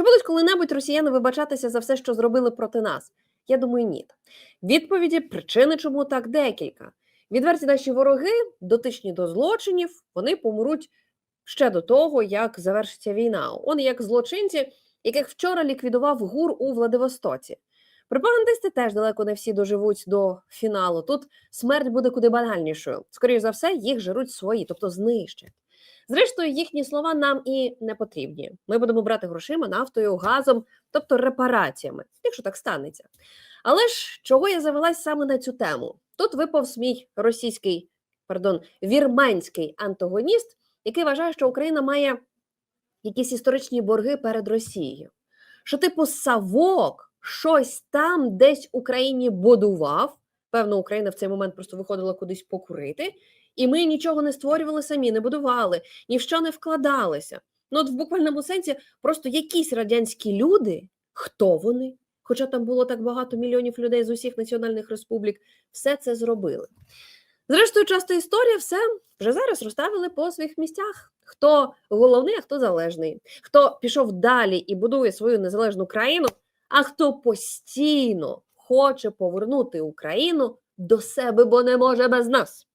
Чи будуть коли-небудь росіяни вибачатися за все, що зробили проти нас? Я думаю, ні. Відповіді, причини, чому так, декілька. Відверті наші вороги, дотичні до злочинів, вони помруть ще до того, як завершиться війна. Он як злочинці, яких вчора ліквідував ГУР у Владивостоці. Пропагандисти теж далеко не всі доживуть до фіналу. Тут смерть буде куди банальнішою. Скоріше за все, їх жируть свої, тобто знищать. Зрештою, їхні слова нам і не потрібні. Ми будемо брати грошима, нафтою, газом, тобто репараціями, якщо так станеться. Але ж чого я завелась саме на цю тему? Тут випав мій російський, пардон, вірменський антагоніст, який вважає, що Україна має якісь історичні борги перед Росією. Що, типу, Савок щось там десь Україні будував. Певно, Україна в цей момент просто виходила кудись покурити, і ми нічого не створювали самі, не будували, ні в що не вкладалися. Ну, от в буквальному сенсі, просто якісь радянські люди, хто вони? Хоча там було так багато мільйонів людей з усіх національних республік, все це зробили. Зрештою, часто історія все вже зараз розставили по своїх місцях. Хто головний, а хто залежний, хто пішов далі і будує свою незалежну країну, а хто постійно хоче повернути Україну до себе, бо не може без нас.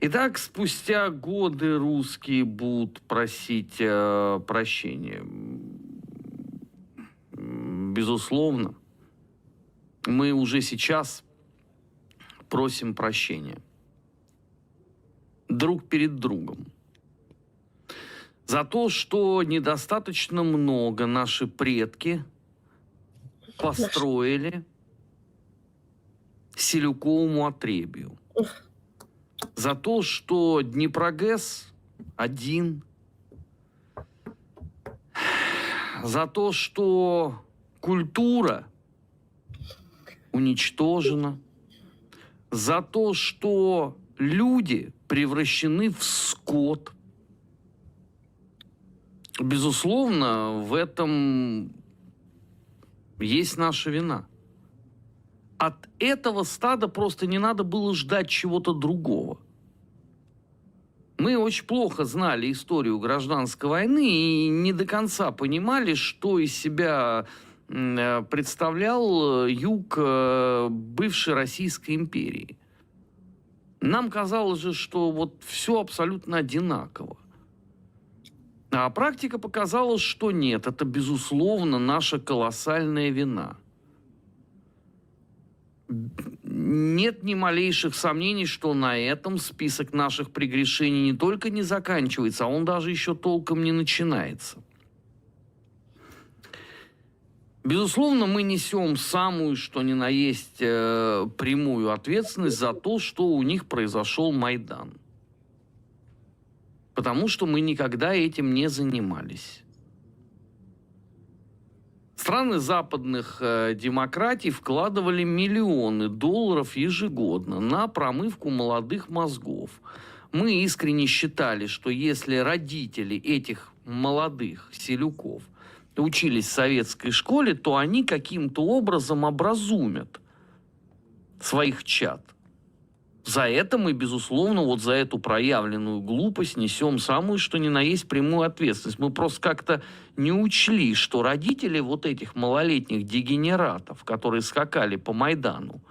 Итак, спустя годы русские будут просить э, прощения. Безусловно, мы уже сейчас просим прощения. Друг перед другом. За то, что недостаточно много наши предки построили Селюковому отребью. За то, что Днепрогэс один. За то, что культура уничтожена. За то, что люди превращены в скот. Безусловно, в этом есть наша вина. От этого стада просто не надо было ждать чего-то другого. Мы очень плохо знали историю гражданской войны и не до конца понимали, что из себя э, представлял э, юг э, бывшей Российской империи. Нам казалось же, что вот все абсолютно одинаково. А практика показала, что нет, это, безусловно, наша колоссальная вина. Нет ни малейших сомнений, что на этом список наших прегрешений не только не заканчивается, а он даже еще толком не начинается. Безусловно, мы несем самую, что ни на есть, э, прямую ответственность за то, что у них произошел Майдан. Потому что мы никогда этим не занимались. Страны западных э, демократий вкладывали миллионы долларов ежегодно на промывку молодых мозгов. Мы искренне считали, что если родители этих молодых селюков учились в советской школе, то они каким-то образом образумят своих чад. За это мы, безусловно, вот за эту проявленную глупость несем самую, что ни на есть, прямую ответственность. Мы просто как-то не учли, что родители вот этих малолетних дегенератов, которые скакали по Майдану,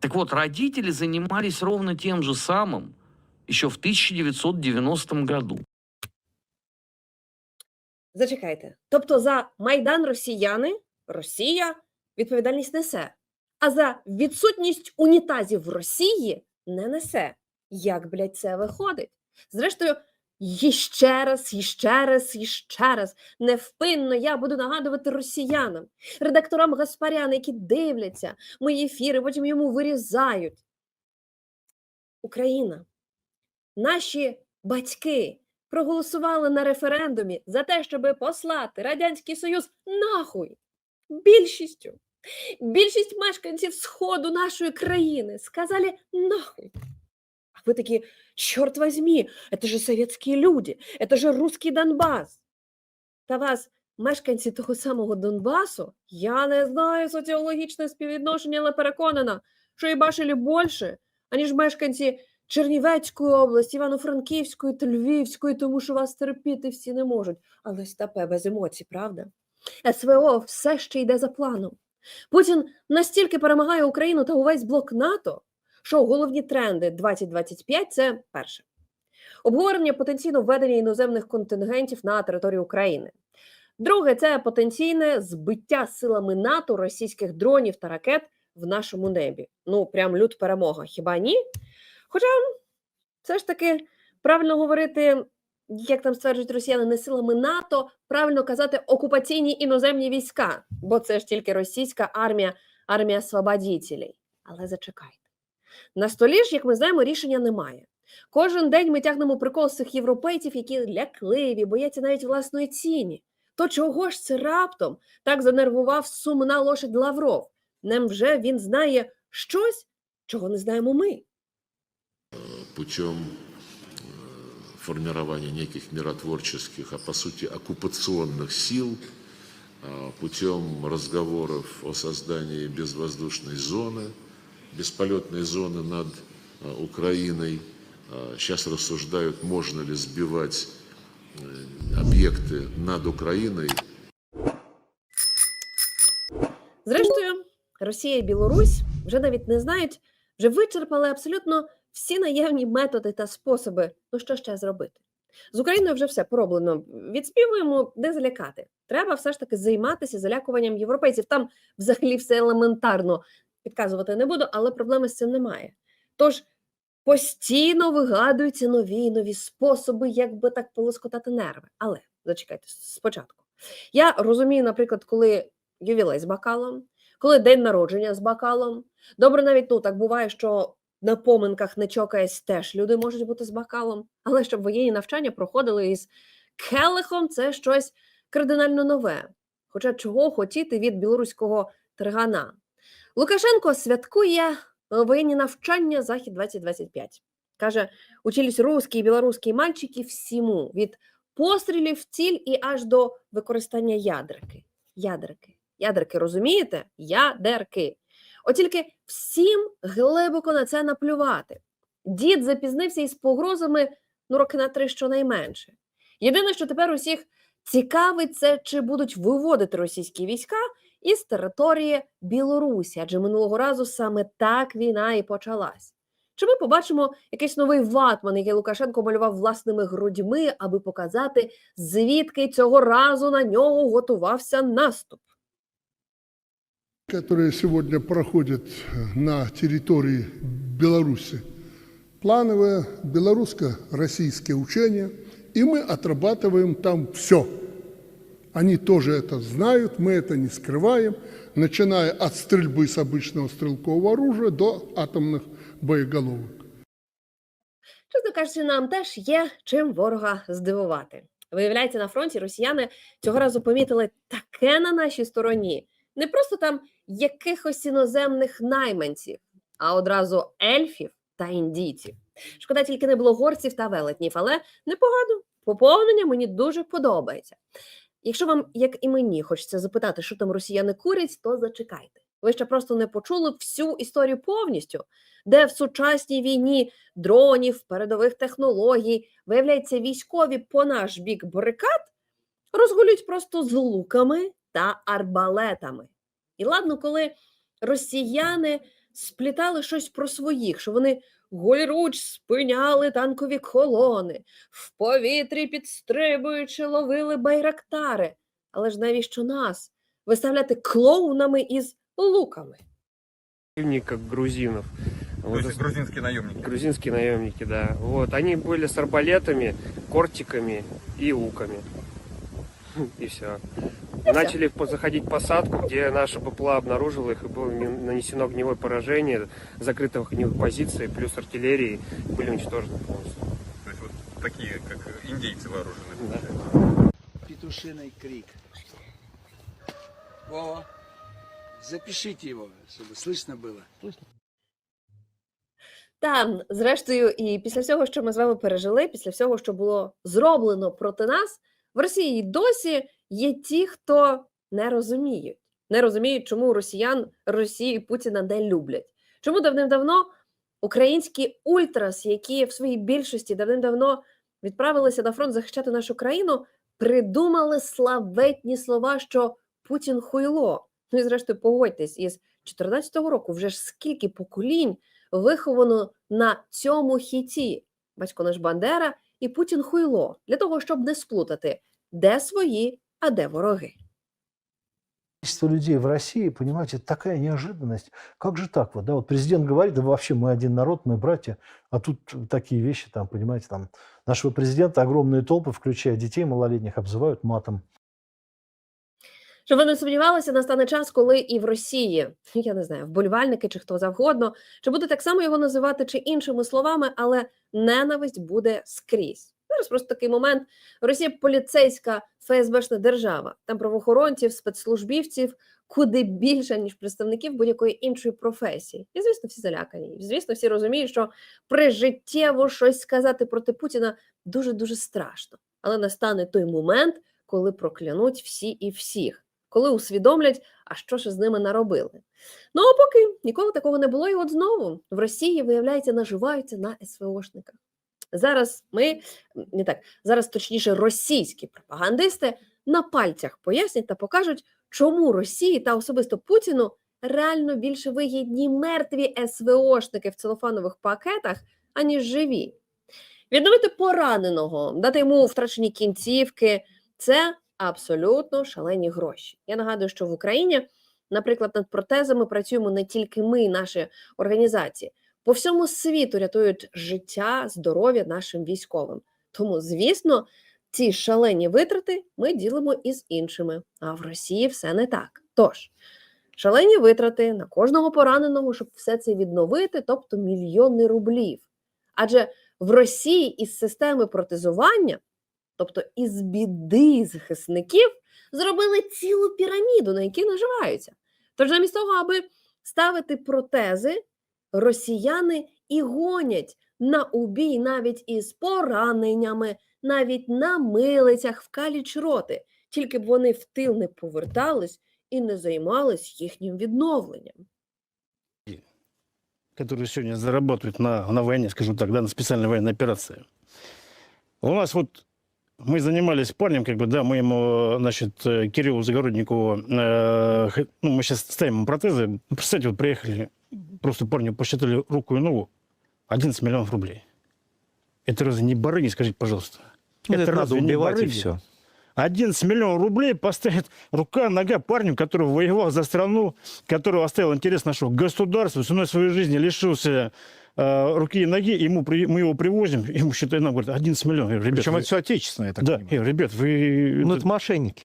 так вот, родители занимались ровно тем же самым еще в 1990 году. Зачекайте. Тобто за Майдан росіяни Росія відповідальність несе, А за відсутність унітазів в Росії не несе. Як, блядь, це виходить? Зрештою, іще раз, іще раз, іще раз невпинно я буду нагадувати росіянам, редакторам Гаспаряна, які дивляться мої ефіри, потім йому вирізають. Україна, наші батьки проголосували на референдумі за те, щоб послати Радянський Союз нахуй більшістю. Більшість мешканців сходу нашої країни сказали нахуй. А ви такі, чорт возьми, это же советские люди, это же русский Донбас. Та вас, мешканці того самого Донбасу, я не знаю соціологічне співвідношення, але переконана, що і бачили більше, аніж мешканці Чернівецької області, Івано-Франківської та Львівської, тому що вас терпіти всі не можуть. Але стапе без емоцій, правда? СВО все ще йде за планом. Путін настільки перемагає Україну та увесь блок НАТО, що головні тренди 2025 – це перше. Обговорення потенційно введення іноземних контингентів на територію України. Друге це потенційне збиття силами НАТО російських дронів та ракет в нашому небі. Ну, прям лют перемога. Хіба ні? Хоча все ж таки правильно говорити, як там стверджують росіяни, не силами НАТО, правильно казати окупаційні іноземні війська, бо це ж тільки російська армія, армія свободітелей. Але зачекайте. На столі ж, як ми знаємо, рішення немає. Кожен день ми тягнемо прикол з цих європейців, які лякливі, бояться навіть власної ціні. То чого ж це раптом так занервував сумна лошадь Лавров? Невже він знає щось, чого не знаємо ми? путем э, формирования неких миротворческих, а по сути оккупационных сил, а, путем разговоров о создании безвоздушной зоны, бесполетной зоны над а, Украиной. А, Сейчас рассуждают, можно ли сбивать э, объекты над Украиной Зрештою, Росія і Білорусь вже навіть не знають, вже вичерпали абсолютно всі наявні методи та способи. Ну що ще зробити? З Україною вже все пороблено. Відспівуємо, де залякати. Треба все ж таки займатися залякуванням європейців. Там взагалі все елементарно підказувати не буду, але проблеми з цим немає. Тож постійно вигадуються нові і нові способи, як би так полоскотати нерви. Але зачекайте спочатку. Я розумію, наприклад, коли ювілей з бокалом, коли день народження з бокалом. Добре, навіть ну так буває, що на поминках не чокаясь теж люди можуть бути з бокалом, але щоб воєнні навчання проходили із келихом, це щось кардинально нове. Хоча чого хотіти від білоруського тригана? Лукашенко святкує е, воєнні навчання Захід 2025. Каже, учились русські і білоруські мальчики всьому від пострілів в ціль і аж до використання ядрики. Ядрики. Ядрики, розумієте? Ядерки. От тільки всім глибоко на це наплювати. Дід запізнився із погрозами ну, роки на три щонайменше. Єдине, що тепер усіх цікавить, це чи будуть виводити російські війська із території Білорусі, адже минулого разу саме так війна і почалась. Чи ми побачимо якийсь новий ватман, який Лукашенко малював власними грудьми, аби показати, звідки цього разу на нього готувався наступ? которые сегодня проходят на территории Беларуси. Плановое белорусско-российское учение, и мы отрабатываем там все. Они тоже это знают, мы это не скрываем, начиная от стрельбы с обычного стрелкового оружия до атомных боеголовок. Чесно кажучи, нам теж є чим ворога здивувати. Виявляється, на фронті росіяни цього разу помітили таке на нашій стороні. Не просто там якихось іноземних найманців, а одразу ельфів та індійців. Шкода, тільки не було горців та велетнів, але непогано. Поповнення мені дуже подобається. Якщо вам, як і мені, хочеться запитати, що там росіяни курять, то зачекайте. Ви ще просто не почули всю історію повністю, де в сучасній війні дронів, передових технологій, виявляється, військові по наш бік барикад розгулюють просто з луками та арбалетами. І ладно, коли росіяни сплітали щось про своїх, що вони голіруч спиняли танкові колони, в повітрі підстрибуючи, ловили байрактари. Але ж навіщо нас виставляти клоунами із луками? противника грузинов. То Вот, есть грузинские наемники. грузинские наемники, да. Вот, они были с арбалетами, кортиками и луками. И все. Начали по- заходить в посадку, где наша БПЛА обнаружила их, и было ми- нанесено огневое поражение закрытых огневых позиций, плюс артиллерии, были уничтожены полностью. То есть вот такие, как индейцы вооружены. Да. получается. петушиный крик. Вова, запишите его, чтобы слышно было. Та, зрештою, і після всього, що ми з вами пережили, після всього, що було зроблено проти нас, в Росії й досі є ті, хто не розуміють. Не розуміють, чому росіян Росії Путіна не люблять. Чому давним-давно Українські ультрас, які в своїй більшості давним-давно відправилися на фронт захищати нашу країну, придумали славетні слова, що Путін хуйло. Ну і зрештою, погодьтесь, із 2014 року вже ж скільки поколінь виховано на цьому хіті. Батько наш Бандера і Путін хуйло для того, щоб не сплутати, де свої, а де вороги. количество людей в России, понимаете, такая неожиданность. Как же так вот, да? Вот президент говорит, да вообще мы один народ, мы братья, а тут такие вещи, там, понимаете, там нашего президента огромные толпы, включая детей малолетних, обзывают матом. Щоб ви не сумнівалися, настане час, коли і в Росії, я не знаю, вболівальники чи хто завгодно, чи буде так само його називати, чи іншими словами, але ненависть буде скрізь. Зараз просто такий момент. Росія поліцейська ФСБшна держава. Там правоохоронців, спецслужбівців куди більше, ніж представників будь-якої іншої професії. І звісно, всі залякані. І, звісно, всі розуміють, що прижиттєво щось сказати проти Путіна дуже дуже страшно. Але настане той момент, коли проклянуть всі і всіх, коли усвідомлять, а що ж з ними наробили. Ну а поки ніколи такого не було, і от знову в Росії, виявляється, наживаються на СВОшниках. Зараз ми не так, зараз точніше російські пропагандисти на пальцях пояснять та покажуть, чому Росії та особисто Путіну реально більше вигідні мертві СВОшники в целофанових пакетах, аніж живі. Відновити пораненого, дати йому втрачені кінцівки це абсолютно шалені гроші. Я нагадую, що в Україні, наприклад, над протезами працюємо не тільки ми, наші організації. По всьому світу рятують життя, здоров'я нашим військовим. Тому, звісно, ці шалені витрати ми ділимо із іншими. А в Росії все не так. Тож, шалені витрати на кожного пораненого, щоб все це відновити, тобто мільйони рублів. Адже в Росії із системи протезування, тобто із біди захисників, зробили цілу піраміду, на якій наживаються. Тож, замість того, аби ставити протези, росіяни і гонять на убій навіть із пораненнями, навіть на милицях в каліч роти, тільки б вони в тил не повертались і не займались їхнім відновленням. которые сегодня зарабатывают на, на войне, скажем так, да, на специальной военной операции. У нас вот мы занимались парнем, как бы, да, мы ему, значит, э, Кириллу Загородникову, э, х- ну, мы сейчас ставим ему протезы. Ну, Представьте, вот приехали, просто парню посчитали руку и ногу, 11 миллионов рублей. Это разве не барыги, скажите, пожалуйста? Ну, это надо разве не убивать и барыги? все. 11 миллионов рублей поставит рука, нога парню, который воевал за страну, который оставил интерес нашего государства, ценой своей жизни лишился э, руки и ноги, ему, при- мы его привозим, ему считают, нам говорят, 11 миллионов. Я говорю, Ребят, Причем вы- это все отечественное, я так да, понимаю. я говорю, ребят, вы... Ну, это- это мошенники.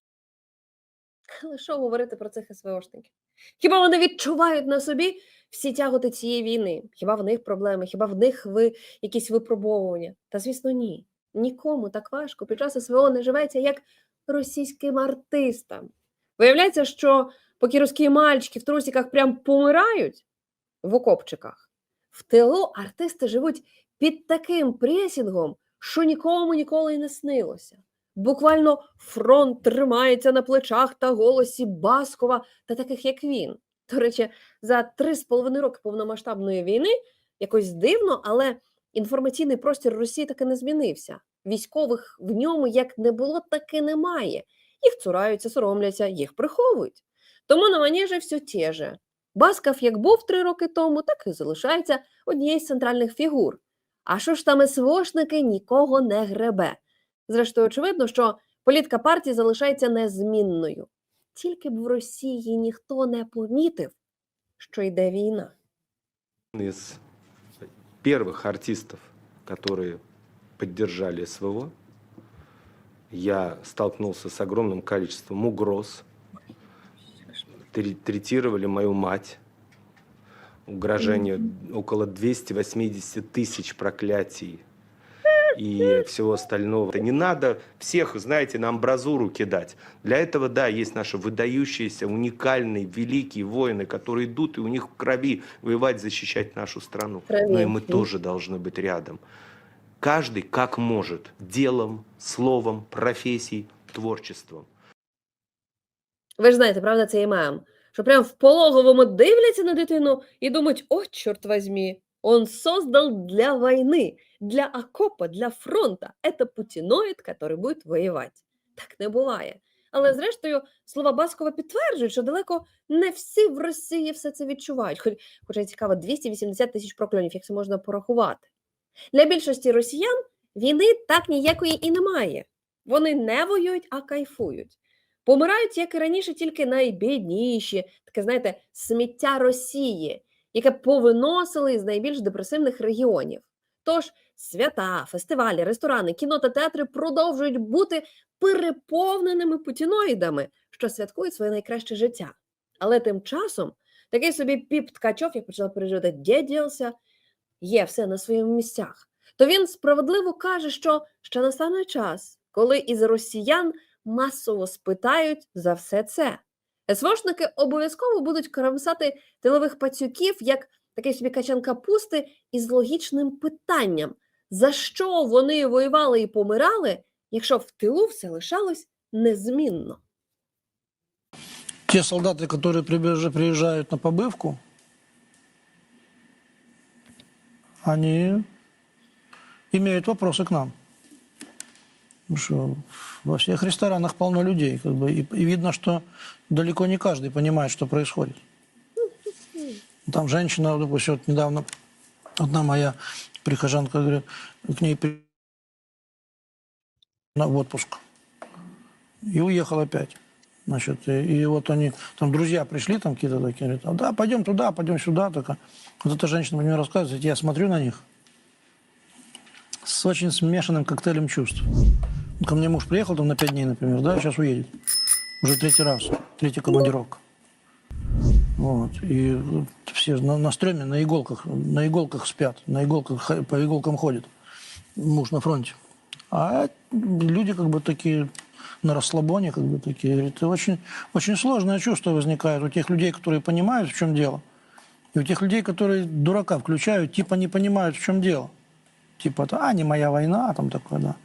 Але що говорити про цих СВОшників? Хіба вони відчувають на собі всі тяготи цієї війни? Хіба в них проблеми? Хіба в них ви якісь випробовування? Та звісно, ні. Нікому так важко під час СВО не живеться, як російським артистам. Виявляється, що поки русські мальчики в трусиках прям помирають в окопчиках, в тилу артисти живуть під таким пресінгом, що нікому ніколи й не снилося. Буквально фронт тримається на плечах та голосі Баскова та таких, як він. До речі, за три з половиною роки повномасштабної війни якось дивно, але інформаційний простір Росії таки не змінився. Військових в ньому як не було, так і немає. Їх цураються, соромляться, їх приховують. Тому на манежі все те же. Басков як був три роки тому, так і залишається однією з центральних фігур. А що ж там СВОшники нікого не гребе. Зрештою, очевидно, що політика партії залишається незмінною Тільки б в Росії ніхто не помітив, що йде війна. из первых артистов, которые поддержали СВО, я столкнулся с огромным количеством угроз. Тре- Третировали мою мать. Угрожение около 280 тысяч проклятий и всего остального. Это не надо всех, знаете, на амбразуру кидать. Для этого, да, есть наши выдающиеся, уникальные, великие воины, которые идут и у них в крови воевать, защищать нашу страну. Но и мы Крови. тоже должны быть рядом. Каждый как может, делом, словом, профессией, творчеством. Ви ж знаєте, правда, цей мем, що прям в пологовому дивляться на дитину і думають: о, чорт возьмі, Он создал для войны, для окопа, для фронта. Это путіноїд, который будет воевать. Так не буває. Але зрештою, слова Баскова підтверджують, що далеко не всі в Росії все це відчувають. Хоч, хоча цікаво, 280 тисяч прокльонів, як це можна порахувати. Для більшості росіян війни так ніякої і немає. Вони не воюють, а кайфують. Помирають, як і раніше, тільки найбідніші, таке, знаєте, сміття Росії, яке повиносили з найбільш депресивних регіонів. Тож свята, фестивалі, ресторани, кіно та театри продовжують бути переповненими путіноїдами, що святкують своє найкраще життя. Але тим часом такий собі піп Ткачов, я почала переживати, де є все на своїх місцях. То він справедливо каже, що ще настане час, коли із росіян масово спитають за все це. СВОшники обов'язково будуть крамсати тилових пацюків як такий собі качан капусти із логічним питанням: за що вони воювали і помирали, якщо в тилу все лишалось незмінно? Те солдаты, которые прибеж- приезжают на побывку, они имеют вопросы к нам. Что во всех ресторанах полно людей, как бы, и, и видно, что далеко не каждый понимает, что происходит. Там женщина, допустим, вот недавно одна моя прихожанка, говорит, к ней при- в отпуск. И уехал опять. Значит, и, и вот они, там друзья пришли, там какие-то такие, говорят, «А да, пойдем туда, пойдем сюда. Так, вот эта женщина мне рассказывает, я смотрю на них с очень смешанным коктейлем чувств. Ко мне муж приехал там на пять дней, например, да, сейчас уедет. Уже третий раз, третья командировка. Вот. И вот все на, на стреме, на иголках, на иголках спят, на иголках, по иголкам ходят. Муж на фронте. А люди как бы такие на расслабоне, как бы такие. И очень, очень сложное чувство возникает у тех людей, которые понимают, в чем дело. И у тех людей, которые дурака включают, типа не понимают, в чем дело. Типа, это, а, не моя война, там такое, да.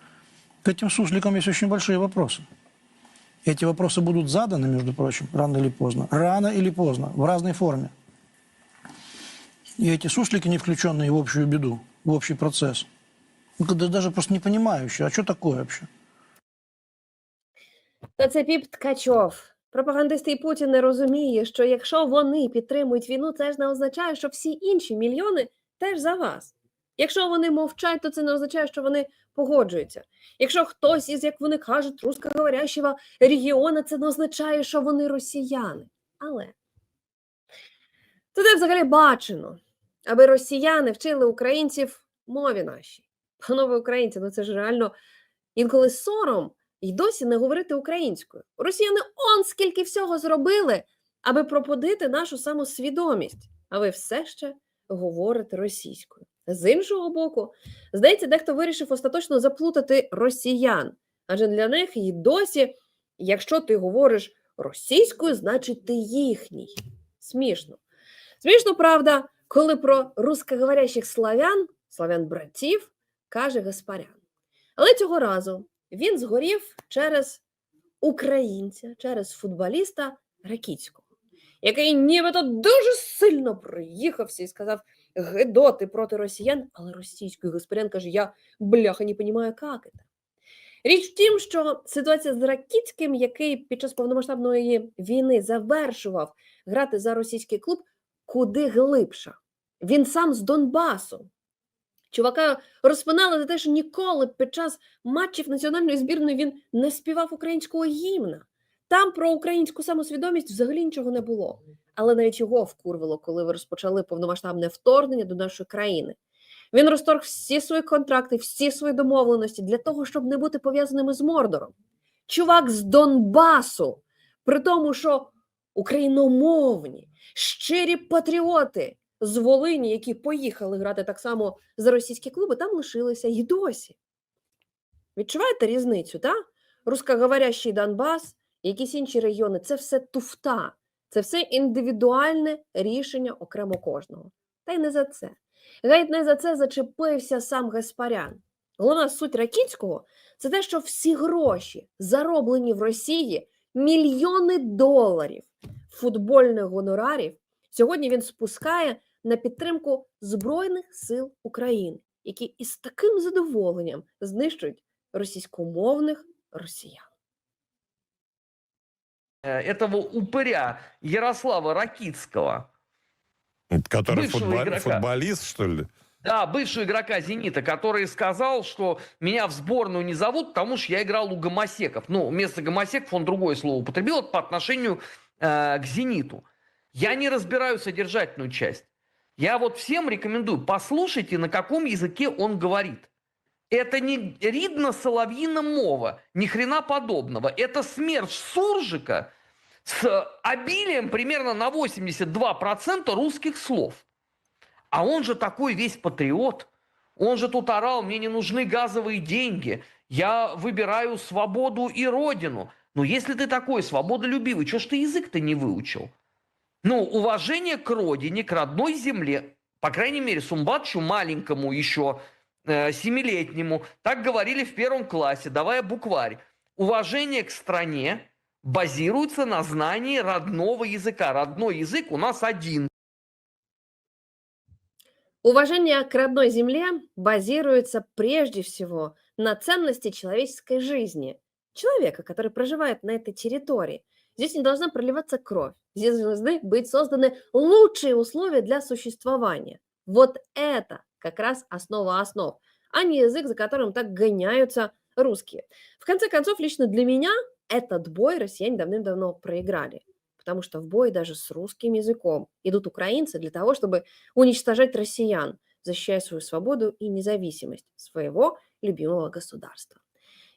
К этим сусликам есть очень большие вопросы. И эти вопросы будут заданы, между прочим, рано или поздно. Рано или поздно, в разной форме. И эти суслики, не включенные в общую беду, в общий процесс, ну, когда даже просто не понимающие, а что такое вообще? Та це піп Ткачов. Пропагандисти і Путін не розуміє, що якщо вони підтримують війну, це ж не означає, що всі інші мільйони теж за вас. Якщо вони мовчать, то це не означає, що вони погоджуються. Якщо хтось із, як вони кажуть, русскоговорящого регіону, це не означає, що вони росіяни. Але туди взагалі бачено, аби росіяни вчили українців мові нашій. Панове українці, ну це ж реально інколи сором і досі не говорити українською. Росіяни он скільки всього зробили, аби проподити нашу самосвідомість, а ви все ще говорите російською. З іншого боку, здається, дехто вирішив остаточно заплутати росіян, адже для них і досі, якщо ти говориш російською, значить ти їхній. Смішно. Смішно, правда, коли про русскоговорящих славян, славян-братів, каже Гаспарян. Але цього разу він згорів через українця, через футболіста Ракіцького, який нібито дуже сильно проїхався і сказав гидоти проти росіян, але російською Гаспарян каже: Я бляха не розумію, як це. Річ в тім, що ситуація з Ракіцьким, який під час повномасштабної війни завершував грати за російський клуб, куди глибша. Він сам з Донбасу. Чувака розпинали за те, що ніколи під час матчів національної збірної він не співав українського гімна. Там про українську самосвідомість взагалі нічого не було. Але навіть його вкурвало, коли ви розпочали повномасштабне вторгнення до нашої країни. Він розторг всі свої контракти, всі свої домовленості для того, щоб не бути пов'язаними з Мордором. Чувак з Донбасу, при тому, що україномовні, щирі патріоти з Волині, які поїхали грати так само за російські клуби, там лишилися і досі. Відчуваєте різницю, так? Русскоговорящий Донбас, якісь інші регіони це все туфта, це все індивідуальне рішення окремо кожного. Та й не за це. Геть не за це зачепився сам Гаспарян. Головна суть Ракіцького це те, що всі гроші, зароблені в Росії, мільйони доларів футбольних гонорарів, сьогодні він спускає на підтримку Збройних сил України, які із таким задоволенням знищують російськомовних росіян. Этого упыря Ярослава Ракитского, Который Бывшего футбо- игрока. футболист, что ли? да, бывшего игрока «Зенита», который сказал, что меня в сборную не зовут, потому что я играл у гомосеков. Ну, вместо гомосеков он другое слово употребил по отношению э, к «Зениту». Я не разбираю содержательную часть. Я вот всем рекомендую, послушайте, на каком языке он говорит. Это не ридно соловьина мова, ни хрена подобного. Это смерть суржика с обилием примерно на 82% русских слов. А он же такой весь патриот. Он же тут орал, мне не нужны газовые деньги. Я выбираю свободу и родину. Но если ты такой свободолюбивый, что ж ты язык-то не выучил? Ну, уважение к родине, к родной земле, по крайней мере, Сумбатчу маленькому еще, семилетнему, так говорили в первом классе, давая букварь. Уважение к стране базируется на знании родного языка. Родной язык у нас один. Уважение к родной земле базируется прежде всего на ценности человеческой жизни, человека, который проживает на этой территории. Здесь не должна проливаться кровь. Здесь должны быть созданы лучшие условия для существования. Вот это как раз основа основ, а не язык, за которым так гоняются русские. В конце концов, лично для меня этот бой россияне давным-давно проиграли. Потому что в бой даже с русским языком идут украинцы для того, чтобы уничтожать россиян, защищая свою свободу і независимость свого любимого государства.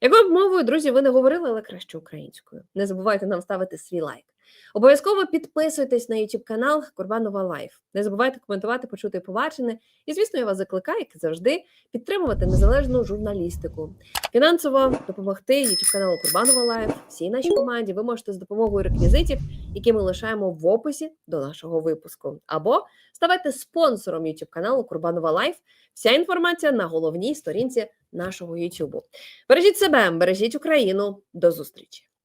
Якою б мовою, друзі, ви не говорили, але краще українською. Не забувайте нам ставити свій лайк. Обов'язково підписуйтесь на YouTube канал Курбанова Лайф. Не забувайте коментувати, почути і побачене. І, звісно, я вас закликаю, як завжди, підтримувати незалежну журналістику. Фінансово допомогти YouTube каналу Курбанова Лайф всій нашій команді ви можете з допомогою реквізитів, які ми лишаємо в описі до нашого випуску. Або ставайте спонсором YouTube каналу Курбанова Лайф. Вся інформація на головній сторінці нашого YouTube. Бережіть себе, бережіть Україну. До зустрічі!